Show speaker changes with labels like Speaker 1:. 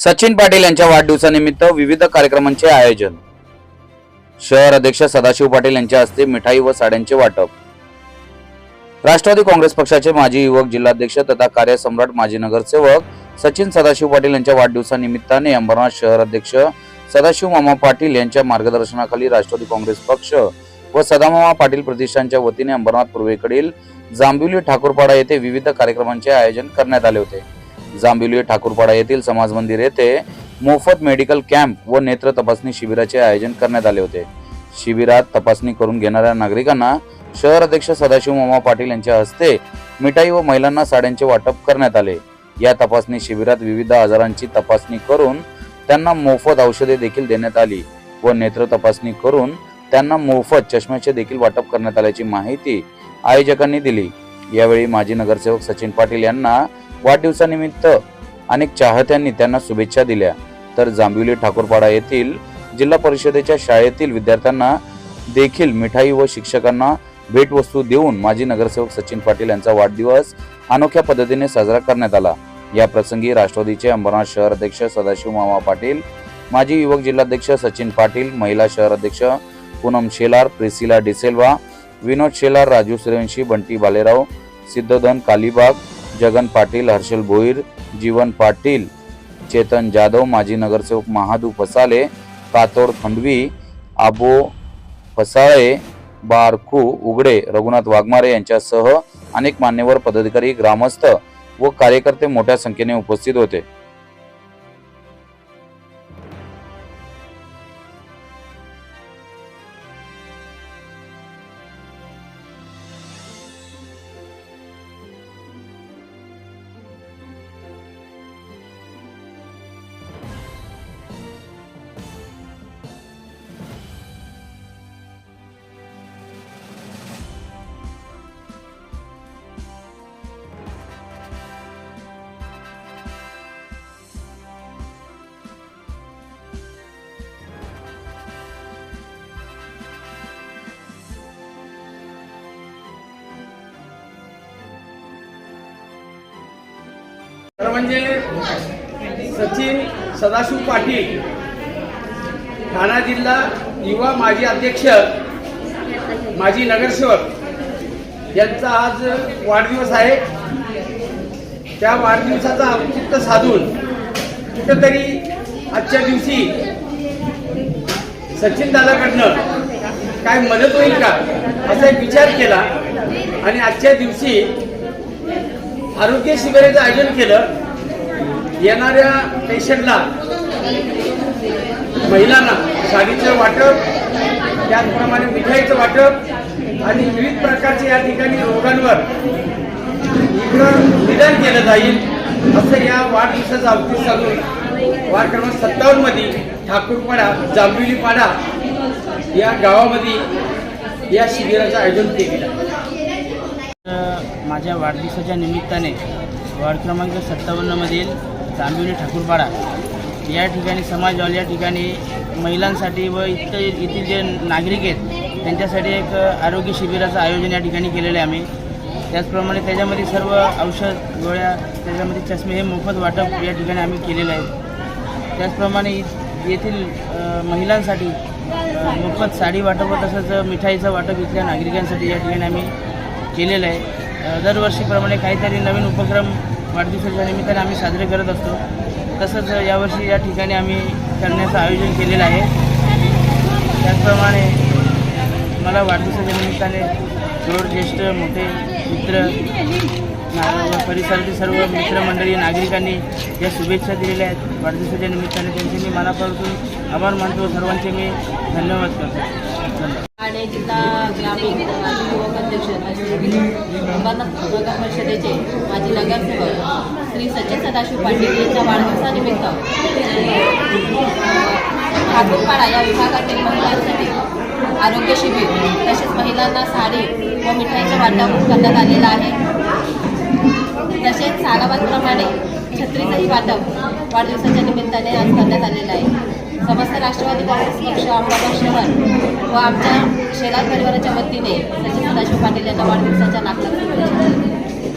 Speaker 1: सचिन पाटील यांच्या वाढदिवसानिमित्त विविध कार्यक्रमांचे आयोजन. शहर अध्यक्ष सदाशिव पाटील यांच्या हस्ते मिठाई व साड्यांचे वाटप. राष्ट्रवादी काँग्रेस पक्षाचे माजी युवक जिल्हाध्यक्ष तथा कार्यसम्राट माजी नगरसेवक सचिन सदाशिव पाटील यांच्या वाढदिवसानिमित्ताने अंबरनाथ शहर अध्यक्ष सदाशिव मामा पाटील यांच्या मार्गदर्शनाखाली राष्ट्रवादी काँग्रेस पक्ष व सदामामा पाटील प्रतिष्ठानच्या वतीने अंबरनाथ पूर्वेकडील जांबिवली ठाकूरपाडा येथे विविध कार्यक्रमांचे आयोजन करण्यात आले होते. जांभिवली ठाकूरपाडा येथील समाज मंदिर येथे मोफत मेडिकल कॅम्प व नेत्र तपासणी शिबिराचे आयोजन करण्यात आले होते. शिबिरात तपासणी करून घेणाऱ्या नागरिकांना शहर अध्यक्ष सदाशिव मामा पाटील यांच्या हस्ते मिठाई व महिलांना साड्यांचे वाटप करण्यात आले. या तपासणी शिबिरात विविध आजारांची तपासणी करून त्यांना मोफत औषधे देखील देण्यात आली व नेत्र तपासणी करून त्यांना मोफत चष्म्याचे देखील वाटप करण्यात आल्याची माहिती आयोजकांनी दिली. यावेळी माजी नगरसेवक सचिन पाटील यांना वाढदिवसानिमित्त अनेक चाहत्यांनी त्यांना शुभेच्छा दिल्या. तर जांभिवली ठाकूरपाडा येथील जिल्हा परिषदेच्या शाळेतील विद्यार्थ्यांना देखील मिठाई व शिक्षकांना भेटवस्तू देऊन माजी नगरसेवक सचिन पाटील यांचा वाढदिवस अनोख्या पद्धतीने साजरा करण्यात आला. या प्रसंगी राष्ट्रवादीचे अंबरनाथ शहर अध्यक्ष सदाशिव मामा पाटील माजी युवक जिल्हाध्यक्ष सचिन पाटील महिला शहर अध्यक्ष पूनम शेलार प्रिसिला डिसेल्वा विनोद शेलार राजू सूर्यवंशी बंटी बालेराव सिद्धोधन कालीबाग जगन पाटील हर्षल भोईर जीवन पाटील चेतन जाधव माजी नगरसेवक महादू फसाले कातोड खंडवी आबो फसाळे बारखू उघडे रघुनाथ वाघमारे यांच्यासह अनेक मान्यवर पदाधिकारी ग्रामस्थ व कार्यकर्ते मोठ्या संख्येने उपस्थित होते.
Speaker 2: म्हणजे सचिन सदाशिव पाटील ठाणा जिल्हा युवा माजी अध्यक्ष माजी नगरसेवक यांचा आज वाढदिवस आहे. त्या वाढदिवसाचा औचित्य साधून कुठंतरी आजच्या दिवशी सचिन दादाकडनं काय मदत होईल का असा एक विचार केला आणि आजच्या दिवशी आरोग्य शिबिराचं आयोजन केलं. येणाऱ्या पेशंटला महिलांना साडीचं वाटप त्याचप्रमाणे मिठाईचं वाटप आणि विविध प्रकारचे या ठिकाणी रोगांवर इकडं निदान केलं जाईल असं या वाढदिवसाचा अवतीस सांगून वार्ड क्रमांक सत्तावन्नमध्ये ठाकूरपाडा जांभिवलीपाडा या गावामध्ये या शिबिराचं आयोजन केलेलं
Speaker 3: माझ्या वाढदिवसाच्या निमित्ताने वार्ड क्रमांक सत्तावन्नमधील जांभिवली ठाकूरपाडा. या ठिकाणी समाज हॉल या ठिकाणी महिलांसाठी व इतर येथील जे नागरिक आहेत त्यांच्यासाठी एक आरोग्य शिबिराचं आयोजन या ठिकाणी केलेलं आहे आम्ही. त्याचप्रमाणे त्याच्यामध्ये सर्व औषध गोळ्या त्याच्यामध्ये चष्मे हे मोफत वाटप या ठिकाणी आम्ही केलेलं आहे. त्याचप्रमाणे येथील महिलांसाठी मोफत साडी वाटप व तसंच मिठाईचं वाटप इथल्या नागरिकांसाठी या ठिकाणी आम्ही केलेलं आहे. दरवर्षीप्रमाणे काहीतरी नवीन उपक्रम वाढदिवसाच्या निमित्ताने आम्ही साजरे करत असतो. तसंच यावर्षी या ठिकाणी आम्ही करण्याचं आयोजन केलेलं आहे. त्याचप्रमाणे मला वाढदिवसाच्या निमित्ताने जोड ज्येष्ठ मोठे मित्र परिसरातील सर्व मित्रमंडळी नागरिकांनी ज्या शुभेच्छा दिलेल्या आहेत. वाढदिवसाच्या निमित्ताने त्यांचे मी मनापासून आभार मानतो. सर्वांचे मी धन्यवाद करतो. धन्यवाद.
Speaker 4: ठाणे जिल्हा ग्रामीण माजी युवक अध्यक्ष अंबरनाथ नगर परिषदेचे माजी नगरसेवक श्री सचिन सदाशिव पाटील यांच्या वाढदिवसानिमित्त ठाकूरपाडा या विभागातील महिलांसाठी आरोग्य शिबिर तसेच महिलांना साडी व मिठाईचं वाटप करण्यात आलेलं आहे. तसेच सालाबादप्रमाणे छत्रीचंही वाटप वाढदिवसाच्या निमित्ताने आज करण्यात आलेलं आहे. राष्ट्रवादी काँग्रेस पक्ष अहमदाबाद शहर व आमच्या शेलार परिवाराच्या वतीने सचिन सदाशिव पाटील यांना वाढदिवसाच्या नागपूर